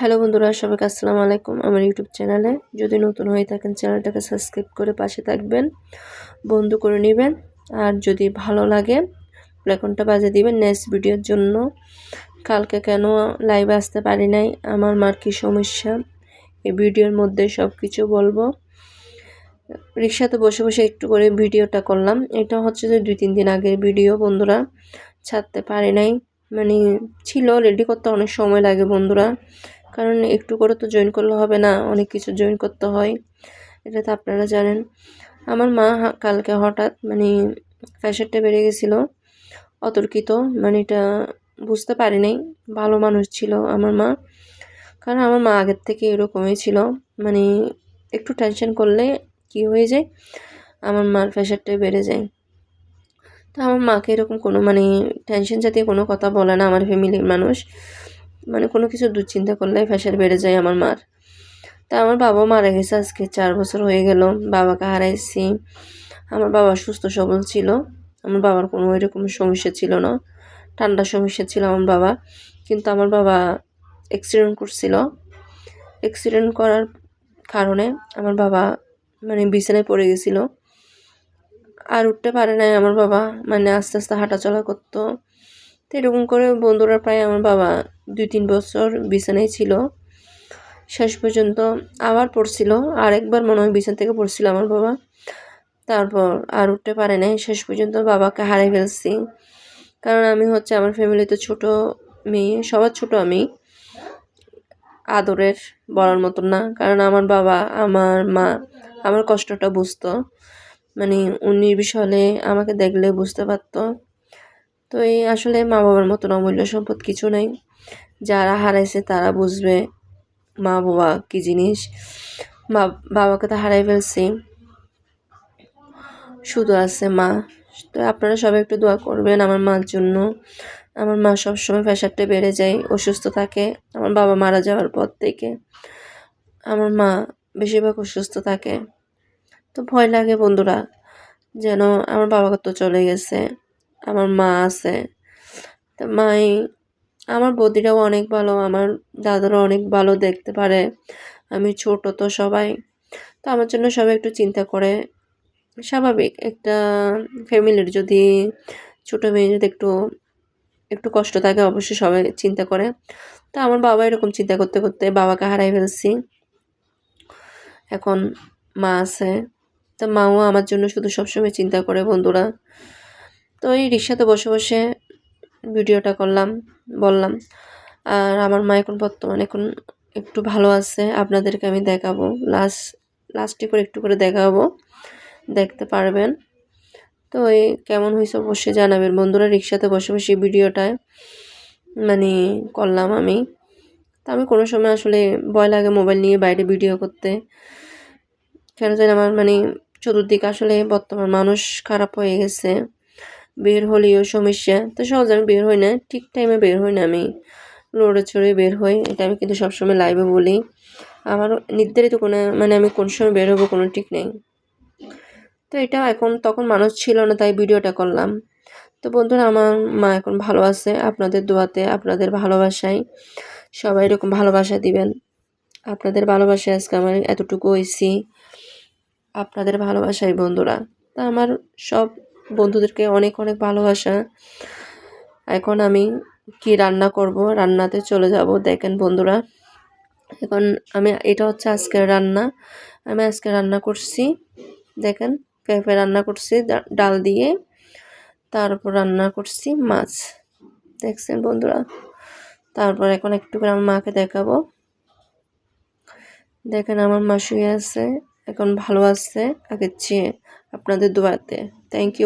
Hello বন্ধুরা, সবাইকে আসসালামু আলাইকুম। আমার ইউটিউব চ্যানেলে যদি নতুন হয়ে থাকেন, চ্যানেলটাকে সাবস্ক্রাইব করে পাশে থাকবেন, বন্ধু করে নেবেন। আর যদি ভালো লাগে প্লেকনটা বাজে দিবেন। নেক্সট ভিডিওর জন্য কালকে কেন লাইভে আসতে পারি নাই, আমার মার কী সমস্যা, এই ভিডিওর মধ্যে সব কিছু বলব। রিক্সাতে বসে বসে একটু করে ভিডিওটা করলাম। এটা হচ্ছে যে দুই তিন দিন আগের ভিডিও বন্ধুরা, ছাড়তে পারি নাই। মানে ছিল রেডি করতে অনেক সময় লাগে বন্ধুরা। কারণ একটু করে তো জয়েন করলে হবে না, অনেক কিছু জয়েন করতে হয়। এটা তো আপনারা জানেন। আমার মা কালকে হঠাৎ মানে প্রেশারটা বেড়ে গেছিল, অতর্কিত। মানে এটা বুঝতে পারি নাই, ভালো মানুষ ছিল আমার মা। কারণ আমার মা আগের থেকে এরকমই ছিল। মানে একটু টেনশন করলে কি হয়ে যায়? আমার মার প্রেশারটা বেড়ে যায়। তো আমার মাকে এরকম কোনো মানে টেনশন জাতীয় কোনো কথা বলে না, আমার ফ্যামিলির মানুষ। মানে কোনো কিছু দুশ্চিন্তা করলে প্রেশার বেড়ে যায় আমার মার। তা আমার বাবা মারা গেছে আজকে, চার বছর হয়ে গেল, বাবাকে হারাইছি। আমার বাবা সুস্থ সবল ছিল। আমার বাবার কোনো এরকম সমস্যা ছিল না, ঠান্ডার সমস্যা ছিল আমার বাবা। কিন্তু আমার বাবা অ্যাক্সিডেন্ট করছিল। অ্যাক্সিডেন্ট করার কারণে আমার বাবা মানে বিছানায় পড়ে গেছিল। আর উঠতে পারে নাই আমার বাবা মানে আস্তে আস্তে হাঁটাচলা করতো। তো এরকম করে বন্ধুরা প্রায় আমার বাবা দুই তিন বছর বিছানায় ছিল। শেষ পর্যন্ত আবার পড়ছিল। আরেকবার মনে হয় বিছানা থেকে পড়ছিল আমার বাবা। তারপর আর উঠতে পারে নাই। শেষ পর্যন্ত বাবাকে হারিয়ে ফেলছি। কারণ আমি হচ্ছে আমার ফ্যামিলিতে ছোট মেয়ে। সবার ছোট আমি। আদরের বলার মতন না। কারণ আমার বাবা, আমার মা আমার কষ্টটা বুঝতো। মানে উনি বিষয়ে আমাকে দেখলে বুঝতে পারতো। তো এই আসলে মা বাবার মতন অমূল্য সম্পদ কিছু নেই। যারা হারাইছে তারা বুঝবে মা বাবা কী জিনিস। মা বাবাকে তো হারাই ফেলছি। শুধু আছে মা। তো আপনারা সবাই একটু দোয়া করবেন আমার মার জন্য। আমার মা সবসময় প্রেশারটা বেড়ে যায়, অসুস্থ থাকে। আমার বাবা মারা যাওয়ার পর থেকে আমার মা বেশিরভাগ অসুস্থ থাকে। তো ভয় লাগে বন্ধুরা, যেন আমার বাবাকে তো চলে গেছে। আমার মা আছে। তো মাই, আমার বদিরাও অনেক ভালো, আমার দাদারাও অনেক ভালো দেখতে পারে। আমি ছোট তো সবাই। তো আমার জন্য সবাই একটু চিন্তা করে। স্বাভাবিক, একটা ফ্যামিলির যদি ছোটো মেয়ে যদি একটু একটু কষ্ট থাকে, অবশ্যই সবাই চিন্তা করে। তো আমার বাবা এরকম চিন্তা করতে করতে বাবাকে হারাই ফেলছি। এখন মা আছে। তো মাও আমার জন্য শুধু সবসময় চিন্তা করে বন্ধুরা। তো এই রিক্সাতে বসে বসে ভিডিওটা করলাম, বললাম, আর আমার মা এখন বর্তমানে এখন একটু ভালো আছে, আপনাদেরকে আমি দেখাবো। লাস্ট, লাস্টে করে একটু করে দেখাবো, দেখতে পারবেন। তো এই কেমন হয়েছে অবশ্যই জানাবেন। বন্ধুরা, রিক্সাতে বসে বসে ভিডিওটায় মানে করলাম আমি। তা আমি কোনো সময় আসলে ভয় লাগে মোবাইল নিয়ে বাইরে ভিডিও করতে। কেন জানি আমার মানে চতুর্দিকে আসলে বর্তমান মানুষ খারাপ হয়ে গেছে। বের হলেও সমস্যা। তো সহজে আমি বের হই না। ঠিক টাইমে বের হই না আমি। লড়ে চড়ে বের হই। এটা আমি কিন্তু সবসময় লাইভে বলি। আমার নির্ধারিত কোনো মানে আমি কোন সময় বের হব কোনো ঠিক নেই। তো এটা এখন, তখন মানুষ ছিল না, তাই ভিডিওটা করলাম। তো বন্ধুরা, আমার মা এখন ভালো আছে। আপনাদের দোয়াতে আপনাদের ভালোবাসায় সবাই এরকম ভালোবাসা দিবেন। আপনাদের ভালোবাসায় আজকে আমার এতটুকু হয়েছি আপনাদের ভালোবাসাই বন্ধুরা। তা আমার সব বন্ধুদেরকে অনেক অনেক ভালোবাসা। এখন আমি কি রান্না করব? রান্নাতে চলে যাব, দেখেন বন্ধুরা। এখন আমি, এটা হচ্ছে আজকের রান্না। আমি আজকে রান্না করছি, দেখেন পেঁপে রান্না করছি ডাল দিয়ে। তারপর রান্না করছি মাছ, দেখছেন বন্ধুরা? তারপর এখন একটু করে আমার মাকে দেখাবো। দেখেন আমার মা শুয়ে আছে, এখন ভালো আছে আগের চেয়ে আপনাদের দোয়াতে। Thank you